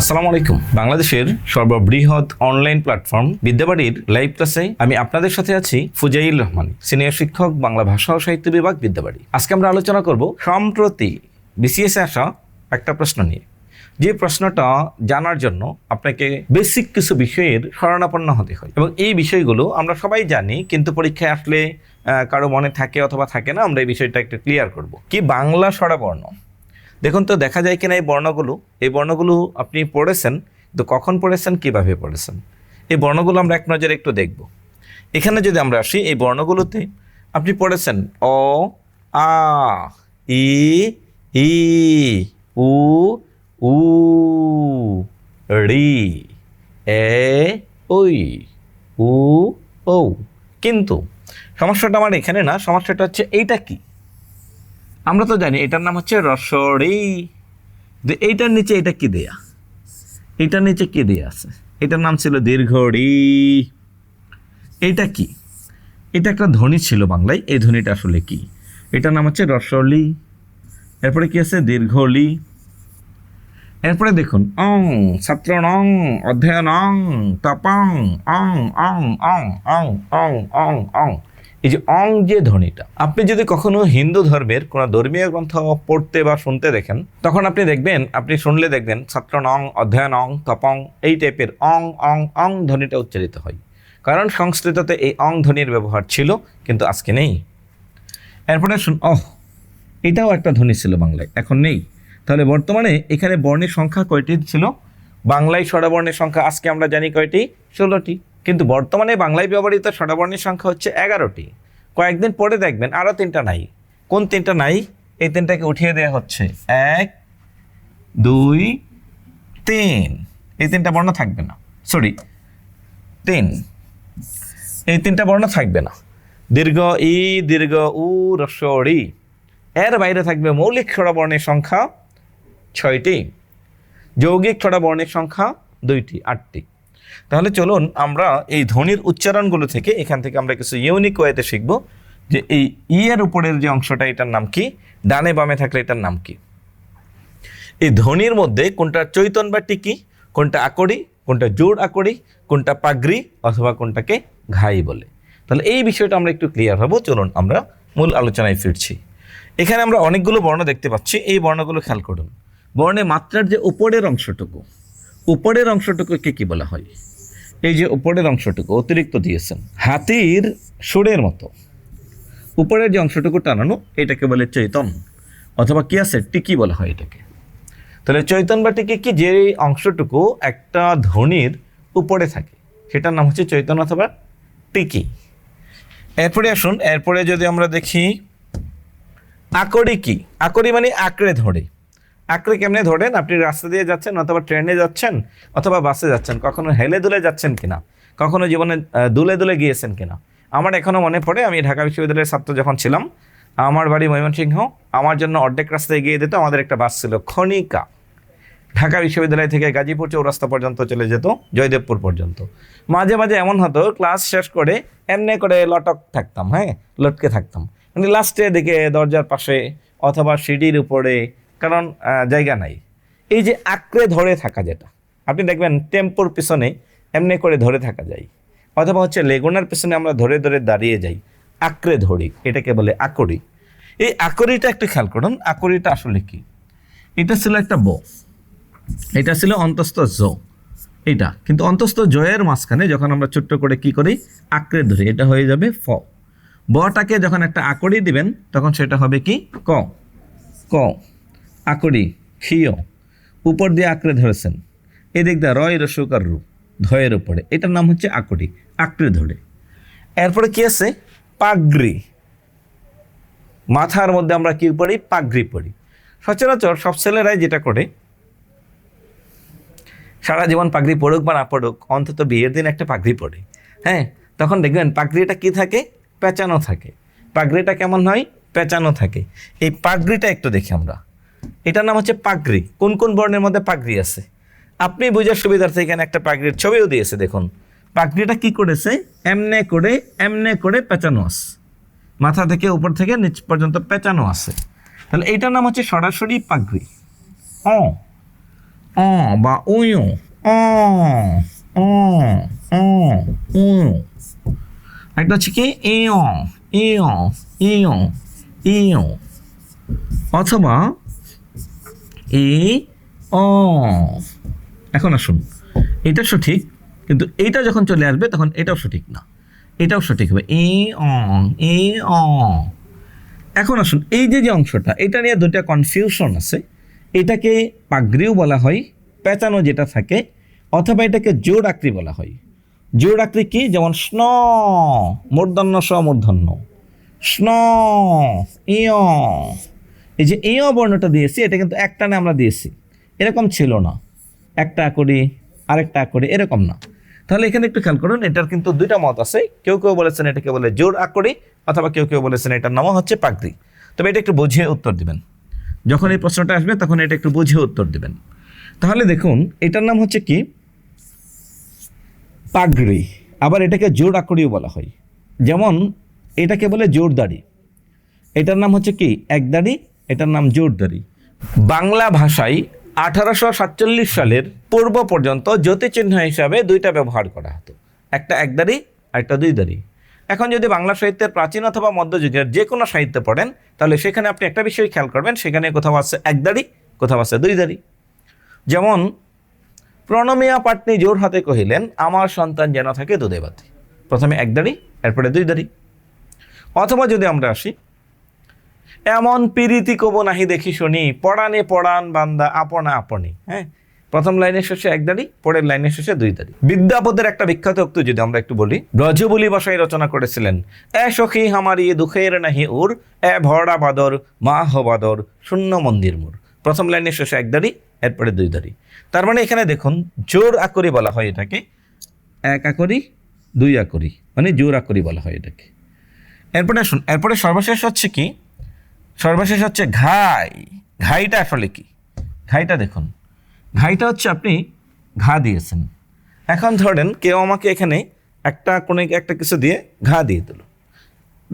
আসসালামু আলাইকুম। বাংলাদেশের সর্ববৃহৎ অনলাইন প্ল্যাটফর্ম বিদ্যাবাড়ির লাইভ ক্লাসে আমি আপনাদের সাথে আছি ফুজাইল রহমান সিনিয়র শিক্ষক, বাংলা ভাষা ও সাহিত্য বিভাগ বিদ্যাবাড়ি। আজকে আমরা আলোচনা করব সম্প্রতি বিসিএসে আসা একটা প্রশ্ন নিয়ে। যে প্রশ্নটা জানার জন্য আপনাকে বেসিক কিছু বিষয়ের শরণাপন্ন হতে হয়। এবং এই বিষয়গুলো আমরা সবাই জানি, কিন্তু পরীক্ষায় আসলে কারও মনে থাকে অথবা থাকে না, আমরা এই বিষয়টা একটু ক্লিয়ার করব। কি বাংলা স্বরবর্ণ? দেখুন তো, দেখা যায় কিনা এই বর্ণগুলো? এই বর্ণগুলো আপনি পড়েছেন, তো কখন পড়েছেন, কীভাবে পড়েছেন? এই বর্ণগুলো আমরা এক নজরে একটু দেখব। এখানে যদি আমরা আসি, এই বর্ণগুলোতে আপনি পড়েছেন, অ, আ, ই ই, উ উ, রি, এ, ওই, উ ও কিন্তু সমস্যাটা আমার এখানে না, সমস্যাটা হচ্ছে এইটা কি? আমরা তো জানি, এটার নাম হচ্ছে রসড়ি। এইটার নিচে এটা কি দেয়া? এটার নিচে কি দেয়া আছে? এটার নাম ছিল দীর্ঘড়ি। এইটা কি? এটা একটা ধ্বনি ছিল বাংলায়, এই ধ্বনিটা আসলে কি? এটার নাম হচ্ছে রসলি এরপরে কি আছে? দীর্ঘলি এরপরে দেখুন, অং ছাত্র অং অধ্যয়ন অং তপং, অং অং অং অং অং অং অং। এই যে অং যে ধ্বনিটা, আপনি যদি কখনো হিন্দু ধর্মের কোনো ধর্মীয় গ্রন্থ পড়তে বা শুনতে দেখেন, তখন আপনি দেখবেন, আপনি শুনলে দেখবেন ছাত্র অং অধ্যয়ন অং তপং, এই টাইপের অং অং অং ধ্বনিটা উচ্চারিত হয়। কারণ সংস্কৃততে এই অং ধ্বনির ব্যবহার ছিল, কিন্তু আজকে নেই। এরপরে শুন অহ এটাও একটা ধ্বনি ছিল বাংলায়, এখন নেই। তাহলে বর্তমানে এখানে বর্ণের সংখ্যা কয়টি ছিল? বাংলায় স্বরবর্ণের সংখ্যা আজকে আমরা জানি কয়টি? ষোলোটি। কিন্তু বর্তমানে বাংলায় ব্যবহৃত স্বরবর্ণের সংখ্যা হচ্ছে এগারোটি। কয়েকদিন পরে দেখবেন আরও তিনটা নাই। কোন তিনটা নাই? এই তিনটাকে উঠিয়ে দেওয়া হচ্ছে। এক, দুই, তিন। এই তিনটা বর্ণ থাকবে না। সরি তিন। এই তিনটা বর্ণ থাকবে না। দীর্ঘ ই, দীর্ঘ উ রস্বরি এর বাইরে থাকবে মৌলিক স্বরবর্ণের সংখ্যা ছয়টি। যৌগিক ছড়াবর্ণের সংখ্যা দুইটি, আটটি। তাহলে চলুন আমরা এই ধ্বনির উচ্চারণগুলো থেকে এখান থেকে আমরা কিছু ইউনিক ওয়েতে শিখব যে এই ই এর উপরের যে অংশটা, এটার নাম কি? ডানে বামে থাকলে এটার নাম কি? এই ধ্বনির মধ্যে কোনটা চৈতন বা টিকি, কোনটা আকড়ি, কোনটা জোড় আকড়ি, কোনটা পাগড়ি অথবা কোনটাকে ঘাই বলে। তাহলে এই বিষয়টা আমরা একটু ক্লিয়ার হব, চলুন আমরা মূল আলোচনায় ফিরছি। এখানে আমরা অনেকগুলো বর্ণ দেখতে পাচ্ছি, এই বর্ণগুলো খেয়াল করুন। বর্ণে মাত্রার যে উপরের অংশটুকু উপরের অংশটুকুকে কি বলা হয়? এই যে উপরের অংশটুকু অতিরিক্ত দিয়েছেন। হাতির সুরের মতো। উপরের যে অংশটুকু টানানো, এটাকে বলে চৈতন। অথবা কি আছে? টিকি বলা হয় এটাকে। তাহলে চৈতন বা টিকি কি? যে অংশটুকু একটা ধ্বনির উপরে থাকে। সেটার নাম হচ্ছে চৈতন অথবা টিকি। এরপরে আসুন, এরপরে যদি আমরা দেখি আকড়ি কি আকড়ি মানে আঁকড়ে ধরে। আঁকড়ে কেমনে ধরেন? আপনি রাস্তা দিয়ে যাচ্ছেন অথবা ট্রেনে যাচ্ছেন অথবা বাসে যাচ্ছেন, কখনো হেলে দুলে যাচ্ছেন কিনা? কখনো জীবনে দুলে দুলে গিয়েছেন কিনা? আমার এখনও মনে পড়ে, আমি ঢাকা বিশ্ববিদ্যালয়ের ছাত্র যখন ছিলাম, আমার বাড়ি ময়মনসিংহ, আমার জন্য অর্ধেক রাস্তায় গিয়ে দিত আমাদের একটা বাস ছিল খনিকা। ঢাকা বিশ্ববিদ্যালয় থেকে গাজীপুর চৌরাস্তা পর্যন্ত চলে যেত, জয়দেবপুর পর্যন্ত। মাঝে মাঝে এমন হতো, ক্লাস শেষ করে এমনি করে লটক থাকতাম হ্যাঁ? লটকে থাকতাম। মানে লাস্টে দিকে দরজার পাশে অথবা সিঁড়ির উপরে কারণ জায়গা নাই। এই যে আঁকড়ে ধরে থাকা যেটা, আপনি দেখবেন টেম্পোর পিছনে এমনি করে ধরে থাকা যায়। অথবা হচ্ছে লেগুনার পিছনে আমরা ধরে ধরে দাঁড়িয়ে যাই, আঁকড়ে ধরি, এটাকে বলে আকড়ি। এই আকড়িটা একটু খেয়াল করুন, আকড়িটা আসলে কি? এটা ছিল একটা ব, এটা ছিল অন্তস্থ জ এটা কিন্তু অন্তস্থ জয়ের মাঝখানে যখন আমরা ছোট্ট করে কি করি? আঁকড়ে ধরি, এটা হয়ে যাবে ফ। বটাকে যখন একটা আকড়ি দিবেন, তখন সেটা হবে কি? ক। ক। আকড়ি ক্ষীয় উপর দিয়ে আঁকড়ে ধরেছেন। এদিক দিয়ে রয় রসুকার রূপ, ধয়ের উপরে। এটার নাম হচ্ছে আকড়ি আঁকড়ে ধরে। এরপরে কি আছে? পাগড়ি। মাথার মধ্যে আমরা কি পড়ি? পাগড়ি পড়ি। সচরাচর সব ছেলেরাই যেটা করে, সারা জীবন পাগড়ি পড়ুক বা না পড়ুক, অন্তত বিয়ের দিন একটা পাগড়ি পড়ে। হ্যাঁ তখন দেখবেন পাগড়িটা কি থাকে? পেঁচানো থাকে। পাগড়িটা কেমন হয়? পেঁচানো থাকে। এই পাগড়িটা একটু দেখি আমরা। এটার নাম হচ্ছে পাগড়ি। কোন কোন বর্ণের মধ্যে পাগড়ি আছে? আপনি বুঝার সুবিধার্থে এখানে একটা পাগড়ির ছবিও দিয়েছে, দেখুন। পাগড়িটা কি করেছে? এমনে করে এমনে করে পেঁচানো আছে। মাথা থেকে উপর থেকে নিচ পর্যন্ত পেঁচানো আছে। তাহলে এইটার নাম হচ্ছে সরাসরি পাগড়ি। ও অ বা উয়ু। অ। অ। অ। উয়ু। একটা হচ্ছে কি? ইয়। ইয়। ইয়। ইয়। অথবা এ অ। এখন আসুন। এটা সঠিক, কিন্তু এইটা যখন চলে আসবে তখন এটাও সঠিক না। এটাও সঠিক হবে। এ অ এ অ। এখন আসুন, এই যে যে অংশটা, এটা নিয়ে দুটা কনফিউশন আছে। এটাকে পাগড়িও বলা হয়, পেঁচানো যেটা থাকে, অথবা এটাকে জোর আকৃতি বলা হয়। জোর আকৃতি কি? যেমন স্ন, মূর্ধন্য স মূর্ধন্য। স্ন ইয় এই যে ইয় বর্ণটা দিয়েছি, এটা কিন্তু একটানে আমরা দিয়েছি। এরকম ছিল না। একটা করি আরেকটা করি এরকম না। তাহলে এখানে একটু খেয়াল করুন, এটার কিন্তু দুইটা মত আছে। কেউ কেউ বলেছেন এটাকে বলে জোর আকরি অথবা কেউ কেউ বলেছেন এটার নামও হচ্ছে পাগড়ি। তবে এটা একটু বুঝিয়ে উত্তর দিবেন। যখন এই প্রশ্নটা আসবে, তখন এটা একটু বুঝিয়ে উত্তর দিবেন। তাহলে দেখুন, এটার নাম হচ্ছে কি? পাগড়ি। আবার এটাকে জোর আকড়িও বলা হয়। যেমন এটাকে বলে জোরদাড়ি এটার নাম হচ্ছে কি? একদাড়ি এটার নাম জোরদারি। বাংলা ভাষায় আঠারোশো সাতচল্লিশ সালের পূর্ব পর্যন্ত জ্যোতিচিহ্ন হিসাবে দুইটা ব্যবহার করা হতো। একটা একদারি আর একটা দুই দাড়ি এখন যদি বাংলা সাহিত্যের প্রাচীন অথবা মধ্যযুগের যে কোনো সাহিত্য পড়েন, তাহলে সেখানে আপনি একটা বিষয় খেয়াল করবেন, সেখানে কোথাও আছে এক দাড়ি কোথাও আছে দুই দাড়ি যেমন, প্রণমিয়া পাটনি জোর হাতে কহিলেন, আমার সন্তান যেন থাকে দুধে বাতি। প্রথমে এক দাড়ি এরপরে দুই দাড়ি অথবা যদি আমরা আসি এমন পিরিতি কব নাহি দেখি শুনি, পড়ানে পড়ান বান্দা, আপনা আপনি। হ্যাঁ? প্রথম লাইনের শেষে এক দাড়ি, পরের লাইনের শেষে দুই দাড়ি। বিদ্যাপদের একটা বিখ্যাত উক্তি যদি আমরা একটু বলি, ব্রজবলি ভাষায় রচনা করেছিলেন, এ সখী হামারি দুঃখের নাহি উর, এ ভরা বাদর মা হ বাদর, শূন্য মন্দির মোর। প্রথম লাইনের শেষে এক দাড়ি, এরপরে দুই দাড়ি। তার মানে এখানে দেখুন, জোর আকরি বলা হয় এটাকে, এক আকরি, দুই আকরি মানে জোর আকরি বলা হয় এটাকে। এরপরে আসুন, এরপরে সর্বশেষ হচ্ছে কি সর্বশেষ হচ্ছে ঘাই। ঘাইটা আসলে কি? ঘাইটা দেখুন। ঘাইটা হচ্ছে আপনি ঘা দিয়েছেন। এখন ধরেন কেউ আমাকে এখানে একটা কোনো একটা কিছু দিয়ে ঘা দিয়ে দিল।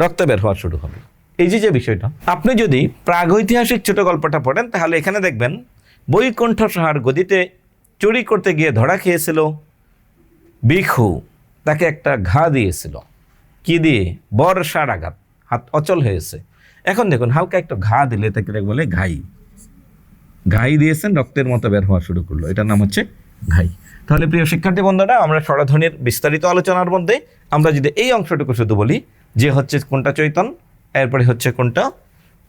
রক্ত বের হওয়া শুরু হবে এই যে যে বিষয়টা, আপনি যদি প্রাগৈতিহাসিক ছোট গল্পটা পড়েন, তাহলে এখানে দেখবেন বৈকুণ্ঠ সাহার গদিতে চুরি করতে গিয়ে ধরা খেয়েছিল বিখু তাকে একটা ঘা দিয়েছিল। কি দিয়ে? বর্ষার আঘাত। হাত অচল হয়েছে। এখন দেখুন, হালকা একটু ঘা দিলে তাকে বলে ঘাই। ঘাই দিয়েছেন, রক্তের মতো বের হওয়া শুরু করল। এটার নাম হচ্ছে ঘাই। তাহলে প্রিয় শিক্ষার্থী বন্ধুরা, আমরা স্বরধ্বনির বিস্তারিত আলোচনার মধ্যে আমরা যদি এই অংশটুকু শুধু বলি, যে হচ্ছে কোনটা চৈতন, এরপরে হচ্ছে কোনটা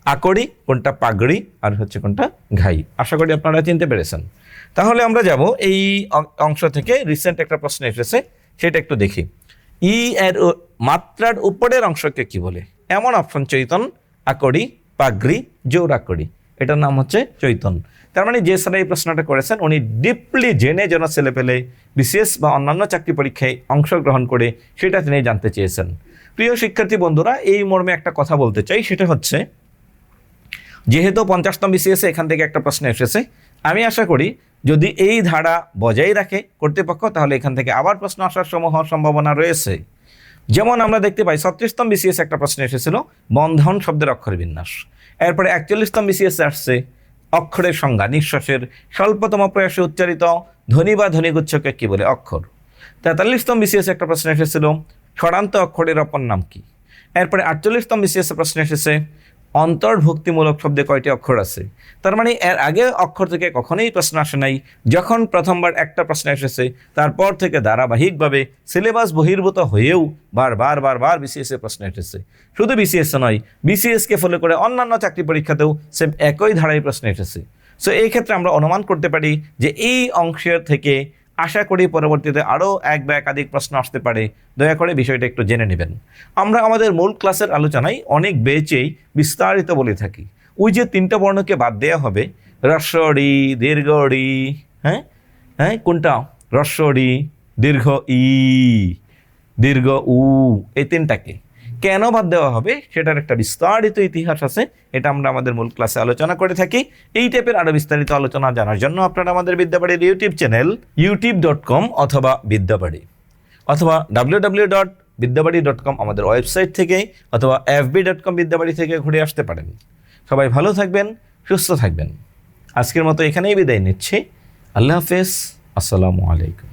আকড়ি, কোনটা পাগড়ি, আর হচ্ছে কোনটা ঘাই। আশা করি আপনারা চিনতে পেরেছেন। তাহলে আমরা যাব এই অংশ থেকে রিসেন্ট একটা প্রশ্ন এসেছে, সেটা একটু দেখি। ই এর মাত্রার উপরের অংশকে কি বলে? এমন অপশন চৈতন আকড়ি, পাগড়ি জোর আকড়ি এটার নাম হচ্ছে চৈতন। তার মানে যে স্যার এই প্রশ্নটা করেছেন, উনি ডিপলি জেনে যেন ছেলে পেলে বিসিএস বা অন্যান্য চাকরি পরীক্ষায় অংশগ্রহণ করে সেটা তিনি জানতে চেয়েছেন। প্রিয় শিক্ষার্থী বন্ধুরা, এই মর্মে একটা কথা বলতে চাই, সেটা হচ্ছে, যেহেতু পঞ্চাশতম বিসিএসে এখান থেকে একটা প্রশ্ন এসেছে, আমি আশা করি যদি এই ধারা বজায় রাখে কর্তৃপক্ষ, তাহলে এখান থেকে আবার প্রশ্ন আসার সমূহ সম্ভাবনা রয়েছে। যেমন আমরা দেখতে পাই, ছত্রিশতম বিসিএস একটা প্রশ্ন এসেছিল, বন্ধন শব্দের অক্ষর বিন্যাস। এরপরে একচল্লিশতম বিসিএস আসছে, অক্ষরের সংজ্ঞা, নিঃশ্বাসের স্বল্পতম প্রয়াসে উচ্চারিত ধ্বনি বা ধ্বনিগুচ্ছকে কী বলে? অক্ষর। তেতাল্লিশতম বিসিএস একটা প্রশ্ন এসেছিল ষড়ান্ত অক্ষরের অপর নাম কী? এরপরে আটচল্লিশতম বিসিএস প্রশ্ন এসেছে অন্তর্ভুক্তিমূলক শব্দে কয়টি অক্ষর আছে? তার মানে এর আগে অক্ষর থেকে কখনোই প্রশ্ন আসে নাই। যখন প্রথমবার একটা প্রশ্ন এসেছে, তারপর থেকে ধারাবাহিকভাবে সিলেবাস বহির্ভূত হয়েও বারবার বারবার বিসিএসে প্রশ্ন এসেছে। শুধু বিসিএস নয় বিসিএসকে ফলো করে অন্যান্য চাকরি পরীক্ষাতেও সেম একই ধারায় প্রশ্ন এসেছে। সো এই ক্ষেত্রে আমরা অনুমান করতে পারি যে এই অংশের থেকে আশা করি পরবর্তীতে আরও এক বা একাধিক প্রশ্ন আসতে পারে। দয়া করে বিষয়টা একটু জেনে নেবেন। আমরা আমাদের মূল ক্লাসের আলোচনায় অনেক বেচেই বিস্তারিত বলে থাকি। ওই যে তিনটা বর্ণকে বাদ দেওয়া হবে, রস্বরি দীর্ঘড়ি হ্যাঁ? হ্যাঁ? কোনটা? রস্বরি, দীর্ঘ ই, দীর্ঘ উ, এই তিনটাকে। কেন বাদ দেওয়া হবে সেটার একটা বিস্তারিত ইতিহাস আছে, এটা আমরা আমাদের মূল ক্লাসে আলোচনা করে থাকি। এই টাইপের আরও বিস্তারিত আলোচনা জানার জন্য আপনারা আমাদের বিদ্যাবাড়ির YouTube channel YouTube dot com অথবা বিদ্যাবাড়ি, অথবা W W dot Vidyabari dot com আমাদের ওয়েবসাইট থেকে অথবা এফবি ডট কম বিদ্যাবাড়ি থেকে ঘুরে আসতে পারেন। সবাই ভালো থাকবেন, সুস্থ থাকবেন। আজকের মতো এখানেই বিদায় নিচ্ছি। আল্লাহ হাফেজ, আসসালামু আলাইকুম।